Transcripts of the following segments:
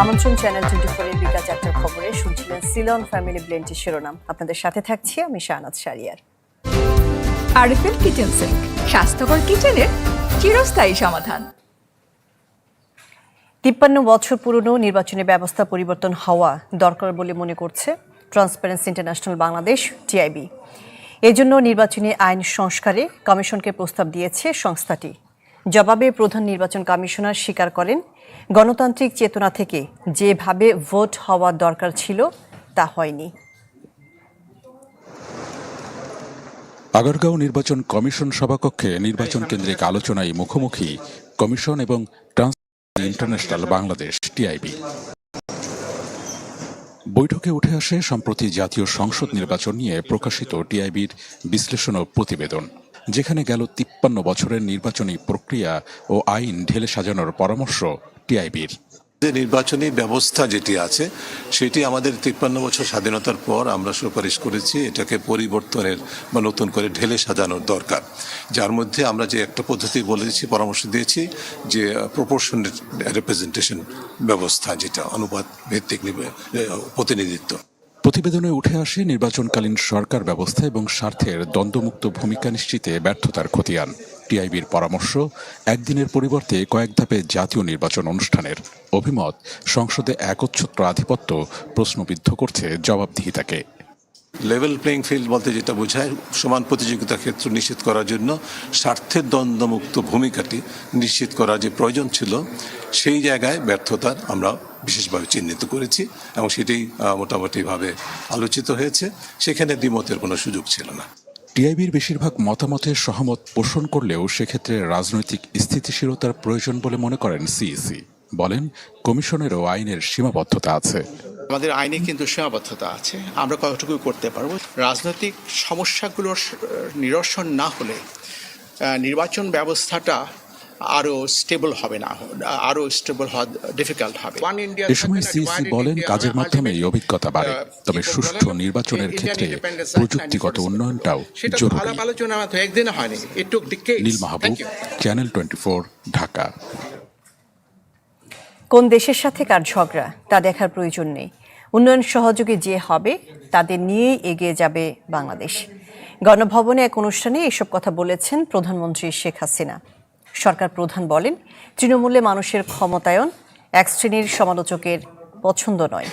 আমন্ত্রণ channel twenty ফোরের বিকাল চারটার খবরে শুনছিলেন সিলন ফ্যামিলি ব্লেন্ডের শিরোনাম। আপনাদের সাথে থাকছি আমি Shahnaz Shariar. RFL kitchen sink স্বাস্থ্যকর কিচেনের চিরস্থায়ী সমাধান। তিপ্পান্ন বছর পুরনো নির্বাচনী ব্যবস্থা পরিবর্তন হওয়া দরকার বলে মনে করছে ট্রান্সপারেন্সি ইন্টারন্যাশনাল বাংলাদেশ টিআইবি এজন্য নির্বাচনী আইন সংস্কারে কমিশনকে প্রস্তাব দিয়েছে সংস্থাটি। জবাবে প্রধান নির্বাচন কমিশনার স্বীকার করেন গণতান্ত্রিক চেতনা থেকে যেভাবে ভোট হওয়া দরকার ছিল, তা হয়নি। আগারগাঁও নির্বাচন কমিশন সভাকক্ষে নির্বাচন কেন্দ্রিক আলোচনায় মুখোমুখি কমিশন এবং ট্রান্স ইন্টারন্যাশনাল বাংলাদেশ, টিআইবি। বৈঠকে উঠে আসে সম্প্রতি জাতীয় সংসদ নির্বাচন নিয়ে প্রকাশিত টিআইবির বিশ্লেষণ ও প্রতিবেদন, যেখানে গেল তিপ্পান্ন বছরের নির্বাচনী প্রক্রিয়া ও আইন ঢেলে সাজানোর পরামর্শ টিআইবির যে নির্বাচনী ব্যবস্থা যেটি আছে সেটি আমাদের তিপ্পান্ন বছর স্বাধীনতার পর আমরা সুপারিশ করেছি এটাকে পরিবর্তনের বা নতুন করে ঢেলে সাজানোর দরকার। যার মধ্যে আমরা যে একটা পদ্ধতি বলেছি পরামর্শ দিয়েছি যে প্রপোর্শনের রিপ্রেজেন্টেশন ব্যবস্থা যেটা অনুপাত ভিত্তিক প্রতিনিধিত্ব। প্রতিবেদনে উঠে আসে নির্বাচনকালীন সরকার ব্যবস্থা এবং স্বার্থের দ্বন্দ্বমুক্ত ভূমিকা নিশ্চিতে ব্যর্থতার খতিয়ান। টিআইবির পরামর্শ একদিনের পরিবর্তে কয়েক ধাপে জাতীয় নির্বাচন অনুষ্ঠানের অভিমত সংসদে একচ্ছত্র আধিপত্য প্রশ্নবিদ্ধ করছে জবাবদিহিতাকে। লেভেল প্লেইং ফিল্ড বলতে যেটা বোঝায়, সমান প্রতিযোগিতা ক্ষেত্র নিশ্চিত করার জন্য স্বার্থের দ্বন্দ্বমুক্ত ভূমিকাটি নিশ্চিত করার যে প্রয়োজন ছিল, সেই জায়গায় ব্যর্থতার আমরা বিশেষভাবে চিহ্নিত করেছি এবং সেটি মোটামুটিভাবে আলোচিত হয়েছে। সেখানে দ্বিমতের কোনো সুযোগ ছিল না। টিআইবির বেশিরভাগ মতামতের সহমত পোষণ করলেও সেক্ষেত্রে রাজনৈতিক স্থিতিশীলতার প্রয়োজন বলে মনে করেন সিইসি। বলেন, কমিশনেরও আইনের সীমাবদ্ধতা আছে। আমাদের আইনে কিন্তু সীমাবদ্ধতা আছে। আমরা কতটুকু করতে পারব? রাজনৈতিক সমস্যাগুলোর নিরসন না হলে নির্বাচন ব্যবস্থাটা আরও স্টেবল হবে না আরও স্টেবল হওয়া ডিফিকাল্ট হবে। এ সময় সিইসি বলেন কাজের মাধ্যমে অভিজ্ঞতা বাড়ে তবে সুষ্ঠু নির্বাচনের ক্ষেত্রে প্রযুক্তিগত উন্নয়নটাও জরুরি। আলাপ আলোচনা মাত্র একদিনে হয়নি। It took decades Neel Mahbub channel twenty Dhaka. কোন দেশের সাথে কার ঝগড়া তা দেখার প্রয়োজন নেই। উন্নয়ন সহযোগী যে হবে তাদের নিয়েই এগিয়ে যাবে বাংলাদেশ। গণভবনে এক অনুষ্ঠানে এসব কথা বলেছেন প্রধানমন্ত্রী শেখ হাসিনা। সরকার প্রধান বলেন, তৃণমূলে মানুষের ক্ষমতায়ন এক শ্রেণির সমালোচকের পছন্দ নয়।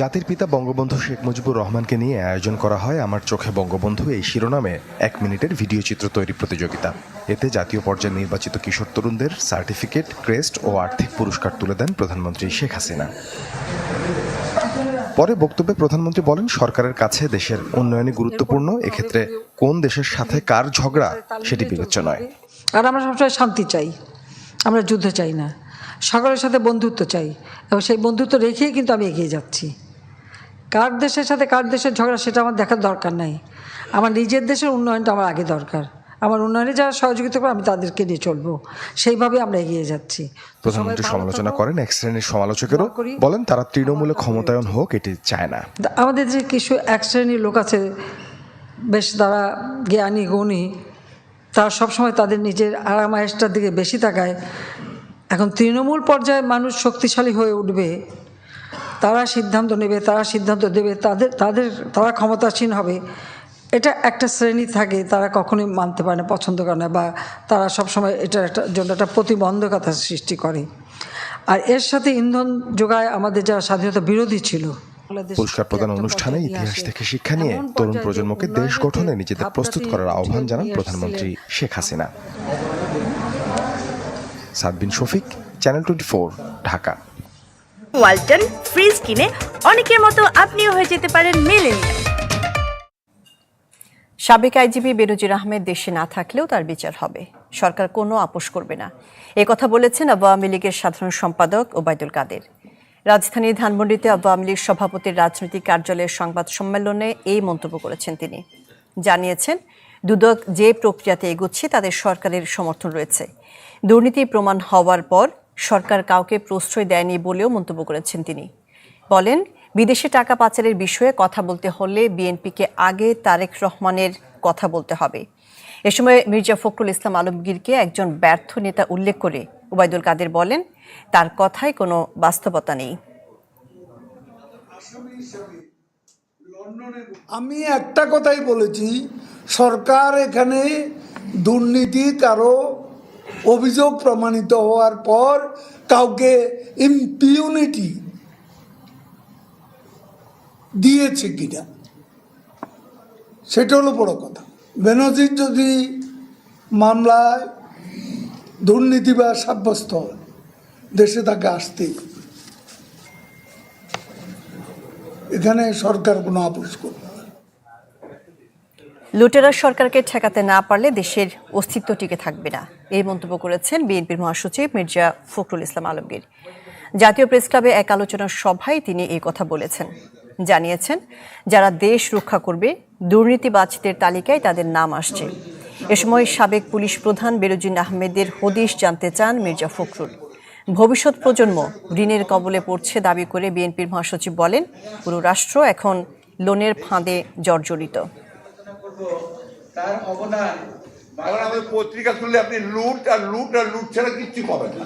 জাতির পিতা বঙ্গবন্ধু শেখ মুজিবুর রহমানকে নিয়ে আয়োজন করা হয় আমার চোখে বঙ্গবন্ধু এই শিরোনামে এক মিনিটের ভিডিও চিত্র তৈরি প্রতিযোগিতা। এতে জাতীয় পর্যায়ে নির্বাচিত কিশোর তরুণদের সার্টিফিকেট, ক্রেস্ট ও আর্থিক পুরস্কার তুলে দেন প্রধানমন্ত্রী শেখ হাসিনা। পরে বক্তব্যে প্রধানমন্ত্রী বলেন, সরকারের কাছে দেশের উন্নয়নে গুরুত্বপূর্ণ। এক্ষেত্রে কোন দেশের সাথে কার ঝগড়া, সেটি বিবেচ্য নয়। আর আমরা সবসময় শান্তি চাই। আমরা যুদ্ধ চাই না। সকলের সাথে বন্ধুত্ব চাই। এবং সেই বন্ধুত্ব রেখেই কিন্তু আমি এগিয়ে যাচ্ছি। কার দেশের সাথে কার দেশের ঝগড়া, সেটা আমার দেখার দরকার নাই। আমার নিজের দেশের উন্নয়নটা আমার আগে দরকার। আমার উন্নয়নে যারা সহযোগিতা করে আমি তাদেরকে নিয়ে চলবো। সেইভাবে আমরা এগিয়ে যাচ্ছি। প্রধানমন্ত্রী সমালোচনা করেন এক শ্রেণির সমালোচকেরও। করি। বলেন তারা তৃণমূলে ক্ষমতায়ন হোক এটি চায় না। আমাদের যে কিছু এক শ্রেণির লোক আছে বেশ তারা জ্ঞানী গুণী তারা সবসময় তাদের নিজের আরামায়েশটার দিকে বেশি তাকায়। এখন তৃণমূল পর্যায়ে মানুষ শক্তিশালী হয়ে উঠবে তারা সিদ্ধান্ত নেবে তারা সিদ্ধান্ত দেবে তাদের তাদের তারা ক্ষমতাসীন হবে। এটা একটা শ্রেণি থাকে তারা কখনোই মানতে পারে না পছন্দ করে না বা তারা সবসময় এটার একটা জন্য একটা প্রতিবন্ধকতা সৃষ্টি করে। আর এর সাথে ইন্ধন যোগায় আমাদের যারা স্বাধীনতা বিরোধী ছিল পুরস্কার প্রদান অনুষ্ঠানে ইতিহাস থেকে শিক্ষা নিয়ে তরুণ প্রজন্মকে দেশ গঠনে নিজেদের প্রস্তুত করার আহ্বান জানান প্রধানমন্ত্রী Sheikh Hasina. Sadbin Shafiq channel twenty Dhaka. Walton fridge কিনে অনেকের মতো আপনিও হয়ে যেতে পারেন মিলেনিয়াল। সাবেক আইজিপি বেনজির আহমেদ দেশে না থাকলেও তার বিচার হবে। সরকার কোনো আপোষ করবে না। এ কথা বলেছেন আওয়ামী লীগের সাধারণ সম্পাদক ওবায়দুল কাদের। রাজধানীর ধানমন্ডিতে আওয়ামী লীগ সভাপতির রাজনৈতিক কার্যালয়ের সংবাদ সম্মেলনে এই মন্তব্য করেছেন তিনি। জানিয়েছেন, দুদক যে প্রক্রিয়াতে এগুচ্ছে তাদের সরকারের সমর্থন রয়েছে। দুর্নীতি প্রমাণ হওয়ার পর সরকার কাউকে প্রশ্রয় দেয়নি বলেও মন্তব্য করেছেন তিনি। বলেন বিদেশে টাকা পাচারের বিষয়ে কথা বলতে হলে বিএনপিকে আগে তারেক রহমানের কথা বলতে হবে। এ সময় মির্জা ফখরুল ইসলাম আলমগীরকে একজন ব্যর্থ নেতা উল্লেখ করে ওবায়দুল কাদের বলেন, তার কথায় কোনো বাস্তবতা নেই। আমি একটা কথাই বলেছি, সরকার এখানে দুর্নীতি কারও অভিযোগ প্রমাণিত হওয়ার পর কাউকে ইম্পিউনিটি দিয়েছে কিনা? সেটা হলো বড় কথা। বেনজির যদি মামলায় দুর্নীতি বা সাব্যস্ত দেশে তাকে আসতেই এখানে সরকার কোনো আপোষ করবে লুটেরা সরকারকে ঠেকাতে না পারলে দেশের অস্তিত্ব টিকে থাকবে না। এই মন্তব্য করেছেন বিএনপির মহাসচিব মির্জা ফখরুল ইসলাম আলমগীর। জাতীয় প্রেস ক্লাবে এক আলোচনা সভায় তিনি এই কথা বলেছেন। জানিয়েছেন, যারা দেশ রক্ষা করবে, দুর্নীতিবাজদের তালিকায় তাদের নাম আসছে। এ সময় সাবেক পুলিশ প্রধান বেরুজিন আহমেদের হদিশ জানতে চান মির্জা ফখরুল। ভবিষ্যৎ প্রজন্ম ঋণের কবলে পড়ছে দাবি করে বিএনপির মহাসচিব বলেন, পুরো রাষ্ট্র এখন লোনের ফাঁদে জর্জরিত। পত্রিকা খুললে আপনি লুট আর লুট আর লুট ছাড়া কিচ্ছু পাবেন না।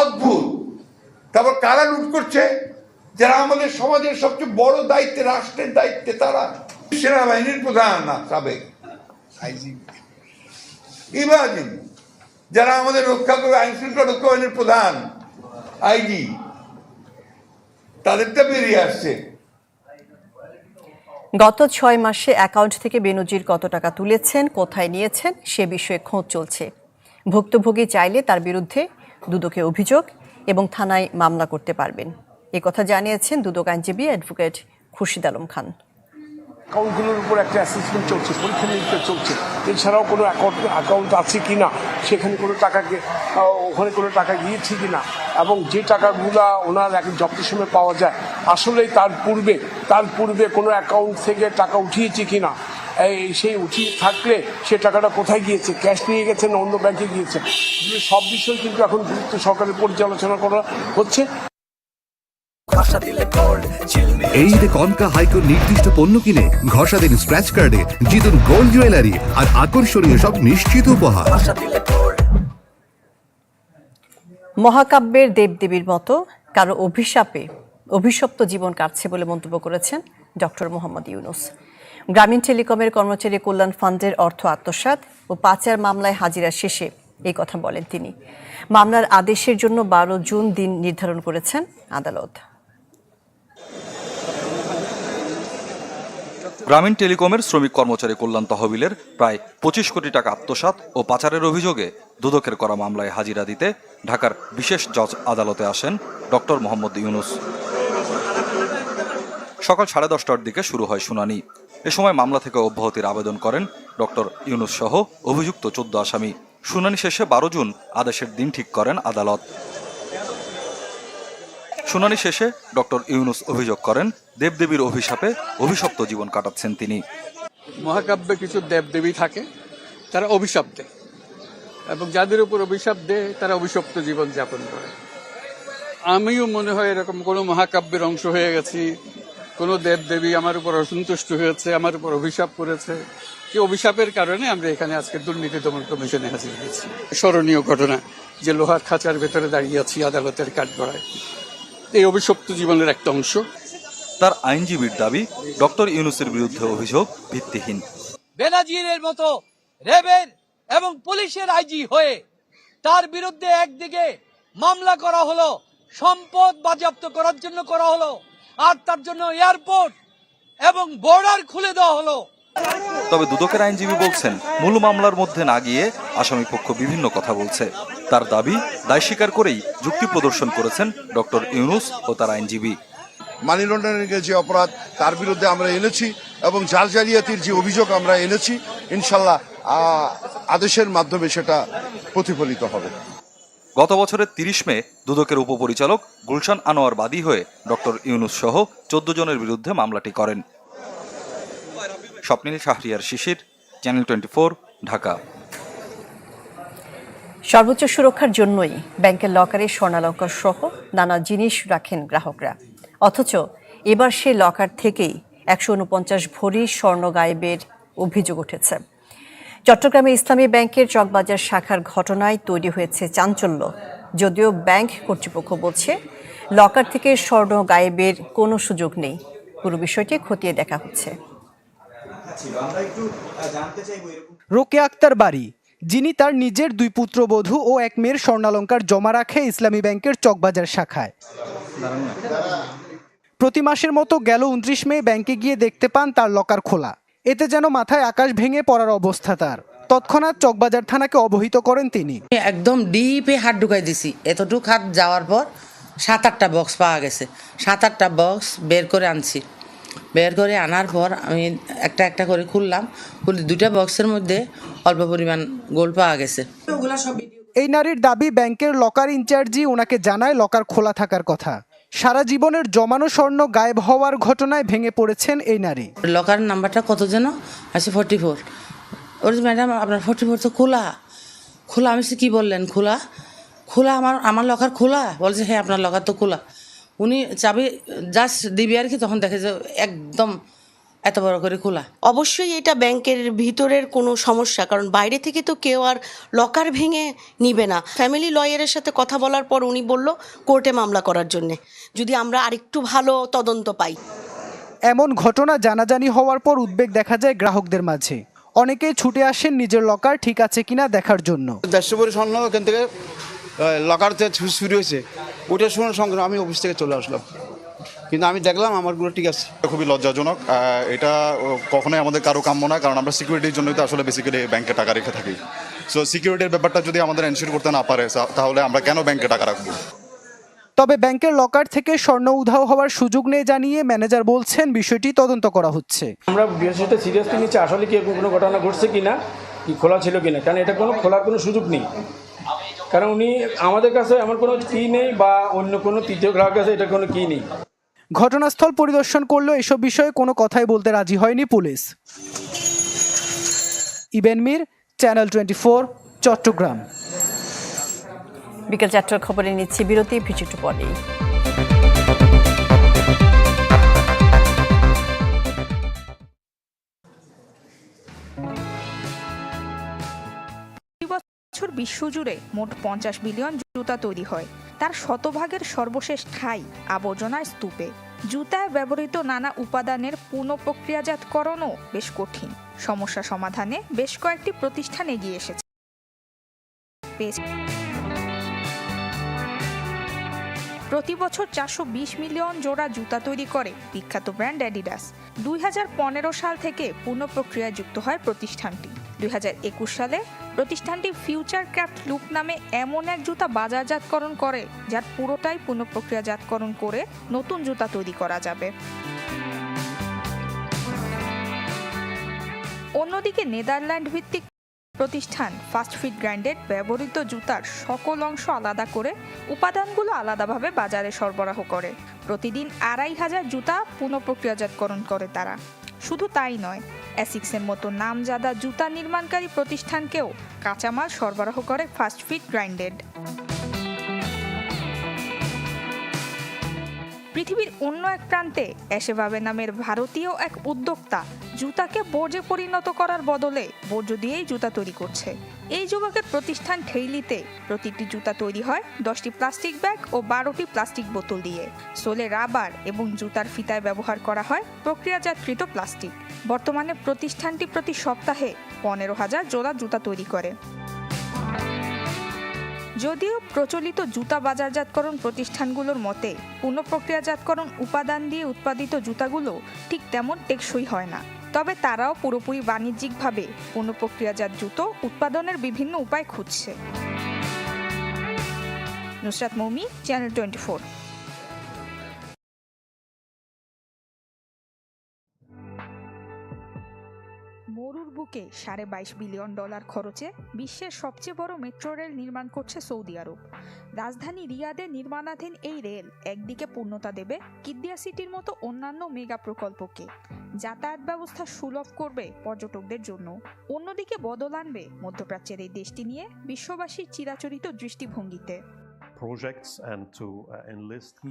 অদ্ভুত। তারপর কারা লুট করছে? যারা আমাদের সমাজের সবচেয়ে বড় দায়িত্বে, রাষ্ট্রের দায়িত্বে, তারা সেনাবাহিনীর প্রধান না, সাবেক ইমাজিন, যারা আমাদের রক্ষা করবে, আইন শৃঙ্খলা রক্ষা বাহিনীর প্রধান আইজি তাদেরটা বেরিয়ে আসছে। গত ছয় মাসে অ্যাকাউন্ট থেকে বেনজির কত টাকা তুলেছেন, কোথায় নিয়েছেন, সে বিষয়ে খোঁজ চলছে। ভুক্তভোগী চাইলে তার বিরুদ্ধে দুদকে অভিযোগ এবং থানায় মামলা করতে পারবেন। এ কথা জানিয়েছেন দুদক আইনজীবী অ্যাডভোকেট খুরশিদ আলম খান। অ্যাকাউন্টগুলোর উপর একটা অ্যাসেসমেন্ট চলছে, পরীক্ষা নিরীক্ষা চলছে। এছাড়াও কোনো অ্যাকাউন্ট অ্যাকাউন্ট আছে কি না? সেখানে কোনো টাকা ওখানে কোনো টাকা গিয়েছে কি না? এবং যে টাকাগুলো ওনার এক জব্দের সময় পাওয়া যায়, আসলেই তার পূর্বে তার পূর্বে কোনো অ্যাকাউন্ট থেকে টাকা উঠিয়েছে কি না? এই সেই উঠিয়ে থাকলে সে টাকাটা কোথায় গিয়েছে? ক্যাশ নিয়ে গেছে না অন্য ব্যাংকে গিয়েছে? সব বিষয় কিন্তু এখন গুরুত্ব সরকারের পর্যালোচনা করা হচ্ছে। এই ঈদে কনকা হাইকোর নির্দিষ্ট পণ্য কিনে ঘষা দিন স্ক্র্যাচ কার্ডে জিতুন গোল্ড জুয়েলারি আর আকর্ষণীয় সব নিশ্চিত উপহার। মহাকাব্যের দেবদেবীর মতো কারও অভিশাপে অভিশপ্ত জীবন কাটছে বলে মন্তব্য করেছেন ডক্টর মোহাম্মদ ইউনুস। গ্রামীণ টেলিকমের কর্মচারী কল্যাণ ফান্ডের অর্থ আত্মসাৎ ও পাচার মামলায় হাজিরা শেষে এই কথা বলেন তিনি। মামলার আদেশের জন্য বারো জুন দিন নির্ধারণ করেছেন আদালত। গ্রামীণ টেলিকমের শ্রমিক কর্মচারী কল্যাণ তহবিলের প্রায় পঁচিশ কোটি টাকা আত্মসাৎ ও পাচারের অভিযোগে দুদকের করা মামলায় হাজিরা দিতে ঢাকার বিশেষ জজ আদালতে আসেন ডক্টর মোহাম্মদ ইউনুস। সকাল সাড়ে দশটার দিকে শুরু হয় শুনানি। এ সময় মামলা থেকে অব্যাহতির আবেদন করেন ডক্টর ইউনুস সহ অভিযুক্ত চোদ্দ আসামি। শুনানি শেষে বারো জুন আদেশের দিন ঠিক করেন আদালত। শুনানি শেষে ডক্টর ইউনুস অভিযোগ করেন, দেবদেবীর অভিশাপে অভিশপ্ত জীবন কাটাচ্ছেন তিনি। মহাকাব্যে কিছু দেবদেবী থাকে, তারা অভিশাপ দেয়। এবং যাদের উপর অভিশাপ দেয়, তারা অভিশপ্ত জীবন যাপন করে। আমিও মনে হয় এরকম কোনো মহাকাব্যের অংশ হয়ে গেছি, কোনো দেবদেবী আমার উপর অসন্তুষ্ট হয়েছে, আমার উপর অভিশাপ করেছে এই অভিশাপের কারণে আমরা এখানে আজকে দুর্নীতি দমন কমিশনে হাজির হয়েছি। স্মরণীয় ঘটনা, যে লোহার খাঁচার ভেতরে দাঁড়িয়ে আছি আদালতের কাঠগড়ায়। এই অভিশপ্ত জীবনের একটা অংশ। তার আইনজীবীর দাবি ডক্টর ইউনুসের বিরুদ্ধে অভিযোগ ভিত্তিহীন। বেনাজিরের মতো রেবের এবং পুলিশের আইজি হয়ে তার বিরুদ্ধে একদিকে মামলা করা হলো সম্পদ বাজেয়াপ্ত করার জন্য করা হলো আর তার জন্য এয়ারপোর্ট এবং বর্ডার খুলে দেওয়া হলো। তবে দুদকের আইনজীবী বলছেন মূল মামলার মধ্যে না গিয়ে আসামি পক্ষ বিভিন্ন কথা বলছে। তার দাবি দায় স্বীকার করেই যুক্তি প্রদর্শন করেছেন ডক্টর ইউনুস ও তার আইনজীবী। মানি লন্ডারিং যে অপরাধ তার বিরুদ্ধে আমরা এনেছি এবং জাল জালিয়াতির যে অভিযোগ আমরা এনেছি ইনশাল্লাহ আদেশের মাধ্যমে সেটা প্রতিফলিত হবে। গত বছরের তিরিশ মে দুদকের উপপরিচালক গুলশান আনোয়ার বাদী হয়ে ডক্টর ইউনুস সহ চোদ্দ জনের বিরুদ্ধে মামলাটি করেন। Swapnil Shahriar Shishir channel twenty Dhaka. সর্বোচ্চ সুরক্ষার জন্যই ব্যাংকের লকারে স্বর্ণালঙ্কার সহ নানা জিনিস রাখেন গ্রাহকরা। অথচ এবার সে লকার থেকেই একশো উনপঞ্চাশ ভরি স্বর্ণ গায়েবের অভিযোগ উঠেছে। চট্টগ্রামে ইসলামী ব্যাংকের চকবাজার শাখার ঘটনায় তৈরি হয়েছে চাঞ্চল্য। যদিও ব্যাংক কর্তৃপক্ষ বলছে, লকার থেকে স্বর্ণ গায়েবের কোনো সুযোগ নেই। পুরো বিষয়টি খতিয়ে দেখা হচ্ছে। রোকে আক্তার বাড়ি যিনি তার নিজের দুই পুত্রবধূ ও এক মেয়ের স্বর্ণালঙ্কার জমা রাখে ইসলামী ব্যাংকের চকবাজার শাখায়। প্রতি মাসের মতো গেল উনত্রিশ মে ব্যাংকে গিয়ে দেখতে পান তার লকার খোলা। এতে যেন মাথায় আকাশ ভেঙে পড়ার অবস্থা তার। তৎক্ষণাৎ চকবাজার থানাকে অবহিত করেন তিনি। একদম ডিপে হাত ঢুকাই দিছি। এতটুকু হাত যাওয়ার পর সাত আটটা বক্স পাওয়া গেছে। সাত আটটা বক্স বের করে আনছি। বের করে আনার পর আমি একটা একটা করে খুললাম। খুলে দুটা বক্সের মধ্যে অল্প পরিমাণ গোল পাওয়া গেছে। এই নারীর দাবি ব্যাংকের লকার ইনচার্জই ওনাকে জানায় লকার খোলা থাকার কথা। সারা জীবনের জমানো স্বর্ণ গায়েব হওয়ার ঘটনায় ভেঙে পড়েছেন এই নারী। লকার নাম্বারটা কত যেন? আছে ফর্টি ফোর ওর ম্যাডাম আপনার ফর্টি ফোর তো খোলা। খোলা আমি সে কী বললেন? খোলা? খোলা আমার আমার লকার খোলা? বলছে হ্যাঁ আপনার লকার তো খোলা। উনি চাবি জাস্ট দিবি আর কি তখন দেখে যে একদম এত বড় করে খোলা। অবশ্যই এটা ব্যাংকের ভিতরের কোনো সমস্যা কারণ বাইরে থেকে তো কেউ আর লকার ভেঙে নিবে না। ফ্যামিলি লয়ারের সাথে কথা বলার পর উনি বলল কোর্টে মামলা করার জন্যে। যদি আমরা আরেকটু ভালো তদন্ত পাই। এমন ঘটনা জানাজানি হওয়ার পর উদ্বেগ দেখা যায় গ্রাহকদের মাঝে। অনেকেই ছুটে আসেন নিজের লকার ঠিক আছে কিনা দেখার জন্য। দেড়শো স্বর্ণ থেকে লকারতে চুরি হয়েছে। ওইটা শোনার সঙ্গে আমি অফিস থেকে চলে আসলাম। কিন্তু আমি দেখলাম আমারগুলো ঠিক আছে। খুবই লজ্জাজনক। এটা কখনোই আমাদের কারও কাম্য না কারণ আমরা সিকিউরিটির জন্যই তো আসলে বেসিক্যালি ব্যাংকে টাকা রেখে থাকি। সো সিকিউরিটির ব্যাপারটা যদি আমাদের এনশিওর করতে না পারে তাহলে আমরা কেন ব্যাংকে টাকা রাখব? তবে ব্যাংকের লকার থেকে স্বর্ণ উধাও হওয়ার সুযোগ নেই জানিয়ে ম্যানেজার বলছেন বিষয়টি তদন্ত করা হচ্ছে। আমরা বিষয়টা সিরিয়াসলি নিচ্ছি আসলে কি কোনো ঘটনা ঘটছে কি না কি খোলা ছিল কি না কারণ এটা কোনো খোলার কোনো সুযোগ নেই। কারণ উনি আমাদের কাছে এমন কোনো কি নেই বা অন্য কোনো তৃতীয় গ্রাহকের কাছে এটা কোনো কি নেই। ঘটনাস্থল পরিদর্শন করলেও এসব বিষয়ে কোনো কথাই বলতে রাজি হয়নি police. Iben Mir channel twenty four Chattogram. বিকেল চারটার খবরে নিচ্ছি বিরতি ফিচিটু পরেই বছর বিশ্বজুড়ে মোট পঞ্চাশ বিলিয়ন জুতা তৈরি হয়। তার শতভাগের সর্বশেষ ঠাই আবর্জনার স্তূপে। জুতায় ব্যবহৃত নানা উপাদানের পুনঃপ্রক্রিয়াজাতকরণও বেশ কঠিন। সমস্যা সমাধানে বেশ কয়েকটি প্রতিষ্ঠান এগিয়ে এসেছে। প্রতি বছর চারশো বিশ মিলিয়ন জোড়া জুতা তৈরি করে বিখ্যাত ব্র্যান্ড অ্যাডিডাস। দুই হাজার পনেরো সাল থেকে পুনঃপ্রক্রিয়ায় যুক্ত হয় প্রতিষ্ঠানটি। দুই হাজার একুশ সালে প্রতিষ্ঠানটি ফিউচার ক্রাফট লুক নামে এমন এক জুতা বাজারজাতকরণ করে, যার পুরোটাই পুনঃপ্রক্রিয়াজাতকরণ করে নতুন জুতা তৈরি করা যাবে। অন্যদিকে নেদারল্যান্ড ভিত্তিক প্রতিষ্ঠান ফাস্ট ফিট গ্র্যান্ডের ব্যবহৃত জুতার সকল অংশ আলাদা করে উপাদানগুলো আলাদাভাবে বাজারে সরবরাহ করে। প্রতিদিন আড়াই হাজার জুতা পুনঃপ্রক্রিয়াজাতকরণ করে তারা। শুধু তাই নয় অ্যাসিক্সের মতো নামজাদা জুতা নির্মাণকারী প্রতিষ্ঠানকেও কাঁচামাল সরবরাহ করে ফাস্ট ফিট গ্রাইন্ডেড। পৃথিবীর অন্য এক প্রান্তে এসেভাবে নামের ভারতীয় এক উদ্যোক্তা জুতাকে বর্জ্যে পরিণত করার বদলে বর্জ্য দিয়েই জুতা তৈরি করছে। এই যুবকের প্রতিষ্ঠান ঠেইলিতে প্রতিটি জুতা তৈরি হয় দশটি প্লাস্টিক ব্যাগ ও বারোটি প্লাস্টিক বোতল দিয়ে। সোলে রাবার এবং জুতার ফিতায় ব্যবহার করা হয় প্রক্রিয়াজাতকৃত প্লাস্টিক। বর্তমানে প্রতিষ্ঠানটি প্রতি সপ্তাহে পনেরো হাজার জোড়া জুতা তৈরি করে। যদিও প্রচলিত জুতা বাজারজাতকরণ প্রতিষ্ঠানগুলোর মতে পুনঃপ্রক্রিয়াজাতকরণ উপাদান দিয়ে উৎপাদিত জুতাগুলো ঠিক তেমন টেকসই হয় না। তবে তারাও পুরোপুরি বাণিজ্যিকভাবে পুনঃপ্রক্রিয়াজাত জুতো উৎপাদনের বিভিন্ন উপায় খুঁজছে। নুসরাত মৌমি চ্যানেল টোয়েন্টি মরুর বুকে সাড়ে বাইশ বিলিয়ন ডলার খরচে বিশ্বের সবচেয়ে বড় মেট্রো রেল নির্মাণ করছে সৌদি আরব। রাজধানী রিয়াদে নির্মাণাধীন এই রেল একদিকে পূর্ণতা দেবে কিদ্দিয়া সিটির মতো অন্যান্য মেগা প্রকল্পকে। যাতায়াত ব্যবস্থা সুলভ করবে পর্যটকদের জন্য। অন্যদিকে বদল আনবে মধ্যপ্রাচ্যের এই দেশটি নিয়ে বিশ্ববাসীর চিরাচরিত দৃষ্টিভঙ্গিতে।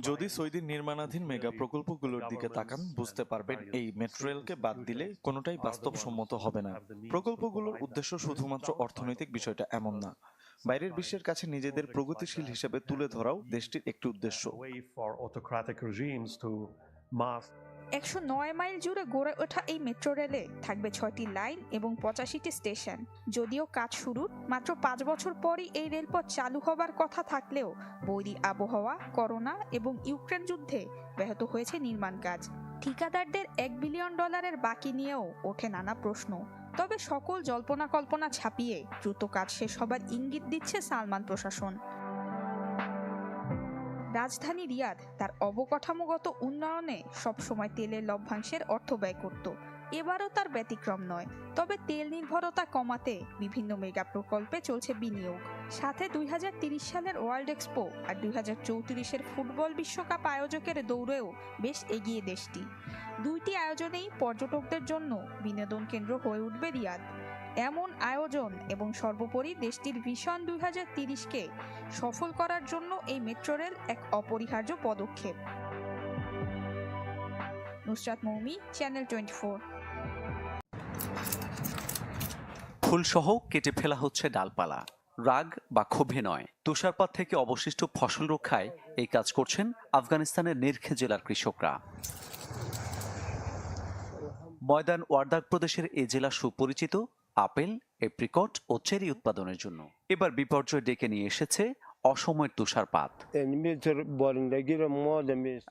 যদি সৌদির নির্মাণাধীন মেগা প্রকল্পগুলোর দিকে তাকান বুঝতে পারবেন এই মেট্রোরেলকে বাদ দিলে কোনোটাই বাস্তবসম্মত হবে না। প্রকল্পগুলোর উদ্দেশ্য শুধুমাত্র অর্থনৈতিক বিষয়টা এমন না। বাইরের বিশ্বের কাছে নিজেদের প্রগতিশীল হিসেবে তুলে ধরাও দেশটির একটি উদ্দেশ্য। একশো নয় মাইল জুড়ে গড়ে ওঠা এই মেট্রো রেলে থাকবে ছয়টি লাইন এবং পঁচাশিটি স্টেশন। যদিও কাজ শুরুর মাত্র পাঁচ বছর পরই এই রেলপথ চালু হবার কথা থাকলেও বৈরী আবহাওয়া, করোনা এবং ইউক্রেন যুদ্ধে ব্যাহত হয়েছে নির্মাণ কাজ। ঠিকাদারদের এক বিলিয়ন ডলারের বাকি নিয়েও ওঠে নানা প্রশ্ন। তবে সকল জল্পনা কল্পনা ছাপিয়ে দ্রুত কাজ শেষ হবার ইঙ্গিত দিচ্ছে সালমান প্রশাসন। রাজধানী রিয়াদ তার অবকাঠামোগত উন্নয়নে সবসময় তেলের লভ্যাংশের অর্থ ব্যয় করত। এবারও তার ব্যতিক্রম নয়, তবে তেল নির্ভরতা কমাতে বিভিন্ন মেগা প্রকল্পে চলছে বিনিয়োগ। সাথে দুই সালের ওয়ার্ল্ড এক্সপো আর দুই হাজার ফুটবল বিশ্বকাপ আয়োজকের দৌড়েও বেশ এগিয়ে দেশটি। দুইটি আয়োজনেই পর্যটকদের জন্য বিনোদন কেন্দ্র হয়ে উঠবে রিয়াদ। এমন আয়োজন এবং সর্বোপরি দেশটির ভিশন দুই হাজার তিরিশকে সফল করার জন্য এই মেট্রো রেল এক অপরিহার্য পদক্ষেপ। Nusrat Moumi channel twenty four ফুলসহ কেটে ফেলা হচ্ছে ডালপালা। রাগ বা ক্ষোভে নয়। তুষারপাত থেকে অবশিষ্ট ফসল রক্ষায় এই কাজ করছেন আফগানিস্তানের নির্খে জেলার কৃষকরা। ময়দান ওয়ার্দাক প্রদেশের এ জেলা সুপরিচিত আপেল এপ্রিকট ও চেরি উৎপাদনের জন্য। এবার বিপর্যয় ডেকে নিয়ে এসেছে অসময়ের তুষারপাত।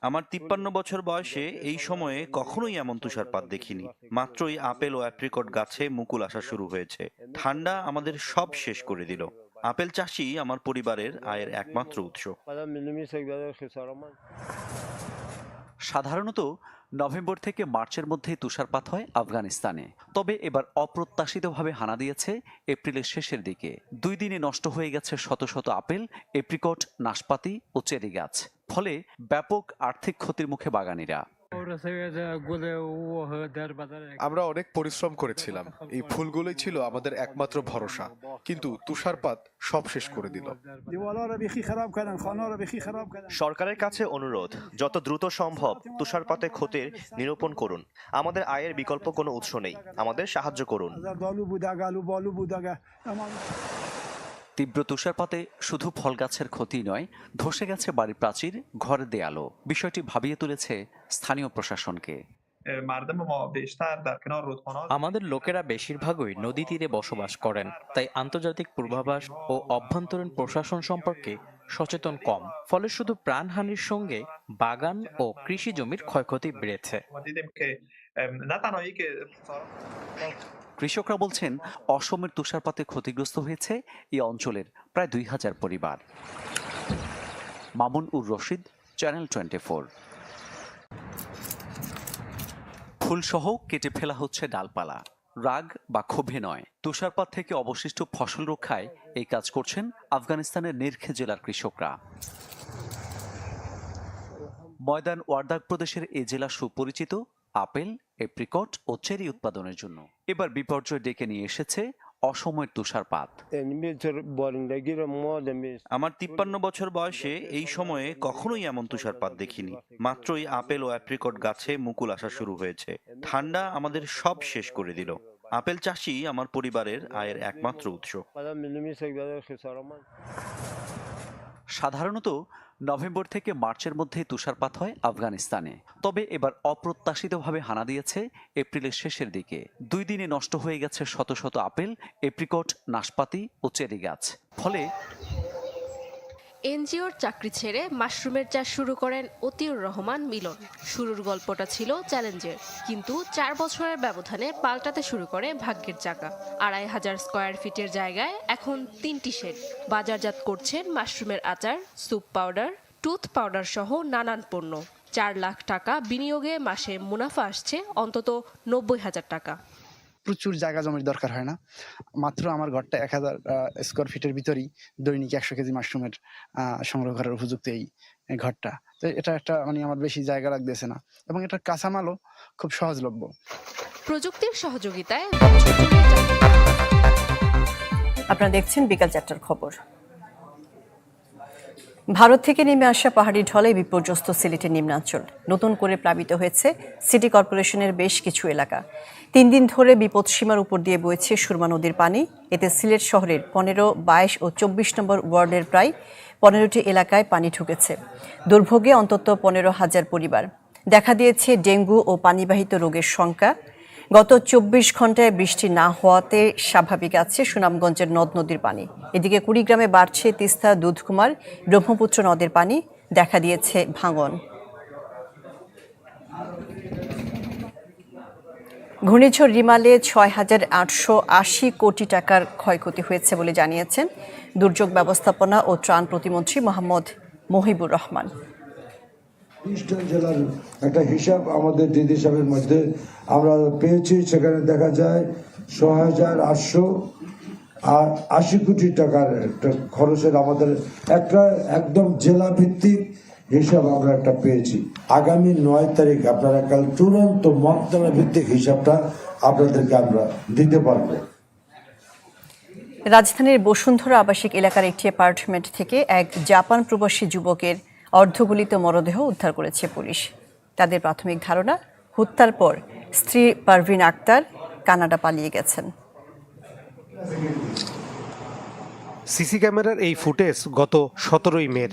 আমার তিপ্পান্ন বছর বয়সে এই সময়ে কখনোই এমন তুষারপাত দেখিনি। মাত্রই আপেল ও অ্যাপ্রিকট গাছে মুকুল আসা শুরু হয়েছে। ঠান্ডা আমাদের সব শেষ করে দিল। আপেল চাষি আমার পরিবারের আয়ের একমাত্র উৎস। সাধারণত নভেম্বর থেকে মার্চের মধ্যে তুষারপাত হয় আফগানিস্তানে। তবে এবার অপ্রত্যাশিতভাবে হানা দিয়েছে এপ্রিলের শেষের দিকে। দুই দিনে নষ্ট হয়ে গেছে শত শত আপেল, এপ্রিকট, নাশপাতি ও চেরি গাছ। ফলে ব্যাপক আর্থিক ক্ষতির মুখে বাগানিরা। আমরা অনেক পরিশ্রম করেছিলাম। এই ফুলগুলোই ছিল আমাদের একমাত্র ভরসা। কিন্তু তুষারপাত সব শেষ করে দিল। সরকারের কাছে অনুরোধ, যত দ্রুত সম্ভব তুষারপাতে ক্ষতির নিরূপণ করুন। আমাদের আয়ের বিকল্প কোনো উৎস নেই। আমাদের সাহায্য করুন। তীব্র তুষারপাতে শুধু ফল গাছের ক্ষতি নয় ধসে গেছে বাড়ির প্রাচীর ঘরের দেয়ালও। বিষয়টি ভাবিয়ে তুলেছে স্থানীয় প্রশাসনকে। আমাদের লোকেরা বেশিরভাগই নদী তীরে বসবাস করেন তাই আন্তর্জাতিক পূর্বাভাস ও অভ্যন্তরীণ প্রশাসন সম্পর্কে সচেতন কম। ফলে শুধু প্রাণহানির সঙ্গে বাগান ও কৃষি জমির ক্ষয়ক্ষতি বেড়েছে। কৃষকরা বলছেন, অসমের তুষারপাতে ক্ষতিগ্রস্ত হয়েছে এই অঞ্চলের প্রায় দুই হাজার পরিবার। Mamun Ur Rashid channel twenty four ফুলসহ কেটে ফেলা হচ্ছে ডালপালা। রাগ বা ক্ষোভে নয়। তুষারপাত থেকে অবশিষ্ট ফসল রক্ষায় এই কাজ করছেন আফগানিস্তানের নির্খে জেলার কৃষকরা। ময়দান ওয়ার্দাক প্রদেশের এ জেলা সুপরিচিত আপেল, এপ্রিকট ও চেরি উৎপাদনের জন্য। এবার বিপর্যয় ডেকে নিয়ে এসেছে অসময়ের তুষারপাত। আমার তিপ্পান্ন বছর বয়সে এই সময়ে কখনোই এমন তুষারপাত দেখিনি। মাত্রই আপেল ও অ্যাপ্রিকট গাছে মুকুল আসা শুরু হয়েছে। ঠান্ডা আমাদের সব শেষ করে দিল। আপেল চাষি আমার পরিবারের আয়ের একমাত্র উৎস। সাধারণত নভেম্বর থেকে মার্চের মধ্যে তুষারপাত হয় আফগানিস্তানে। তবে এবার অপ্রত্যাশিতভাবে হানা দিয়েছে এপ্রিলের শেষের দিকে। দুই দিনে নষ্ট হয়ে গেছে শত শত আপেল, এপ্রিকট, নাশপাতি ও চেরি গাছ। ফলে এনজিওর চাকরি ছেড়ে মাশরুমের চাষ শুরু করেন অতিউর রহমান মিলন। শুরুর গল্পটা ছিল চ্যালেঞ্জের, কিন্তু চার বছরের ব্যবধানে পাল্টাতে শুরু করে ভাগ্যের চাকা। আড়াই হাজার স্কোয়ার ফিটের জায়গায় এখন তিনটি শেড বাজারজাত করছেন মাশরুমের আচার স্যুপ পাউডার টুথ পাউডার সহ নানান পণ্য। চার লাখ টাকা বিনিয়োগে মাসে মুনাফা আসছে অন্তত নব্বই হাজার টাকা। প্রচুর জায়গা জমির দরকার হয় না। মাত্র আমার ঘরটা এক হাজার স্কোয়ার ফিটের ভিতরেই দৈনিক একশো কেজি মাশরুমের সংগ্রহ করার উপযুক্ত এই ঘরটা। তো এটা একটা মানে আমার বেশি জায়গা লাগতেছে না। এবং এটা কাঁচামালও খুব সহজলভ্য। প্রযুক্তির সহযোগিতায় আপনারা দেখছেন বিকাল চারটার খবর। ভারত থেকে নেমে আসা পাহাড়ি ঢলে বিপর্যস্ত সিলেটের নিম্নাঞ্চল। নতুন করে প্লাবিত হয়েছে সিটি কর্পোরেশনের বেশ কিছু এলাকা। তিন দিন ধরে বিপদসীমার উপর দিয়ে বইছে সুরমা নদীর পানি। এতে সিলেট শহরের পনেরো, বাইশ ও চব্বিশ নম্বর ওয়ার্ডের প্রায় পনেরোটি এলাকায় পানি ঢুকেছে। দুর্ভোগে অন্তত পনেরো হাজার পরিবার। দেখা দিয়েছে ডেঙ্গু ও পানিবাহিত রোগের শঙ্কা গত চব্বিশ ঘন্টায় বৃষ্টি না হওয়াতে স্বাভাবিক আছে সুনামগঞ্জের নদ নদীর পানি। এদিকে কুড়িগ্রামে বাড়ছে তিস্তা, দুধকুমার, ব্রহ্মপুত্র নদের পানি, দেখা দিয়েছে ভাঙন। ঘূর্ণিঝড় রিমালে ছয় হাজার আটশো আশি কোটি টাকার ক্ষয়ক্ষতি হয়েছে বলে জানিয়েছেন দুর্যোগ ব্যবস্থাপনা ও ত্রাণ প্রতিমন্ত্রী মোহাম্মদ মহিবুর রহমান। ইস্টার্ন জেলার একটা হিসাব আমাদের দিদি সাহেবের মধ্যে আমরা পেয়েছি, সেখানে দেখা যায় ছ হাজার আটশো আর আশি কোটি টাকার একটা খরচের আমাদের একটা একদম জেলা ভিত্তিক হিসাব আমরা একটা পেয়েছি। আগামী নয় তারিখ আপনারা কাল তুরন্ত মন্ত্রণা ভিত্তিক হিসাবটা আপনাদেরকে আমরা দিতে পারব। রাজধানীর বসুন্ধরা আবাসিক এলাকার একটি অ্যাপার্টমেন্ট থেকে এক জাপান প্রবাসী যুবকের অর্ধগলিত মরদেহ উদ্ধার করেছে পুলিশ। তাদের প্রাথমিক ধারণা, হত্যার পর স্ত্রী পারভিন আক্তার কানাডা পালিয়ে গেছেন। সিসি ক্যামেরার এই ফুটেজ গত সতেরোই মের।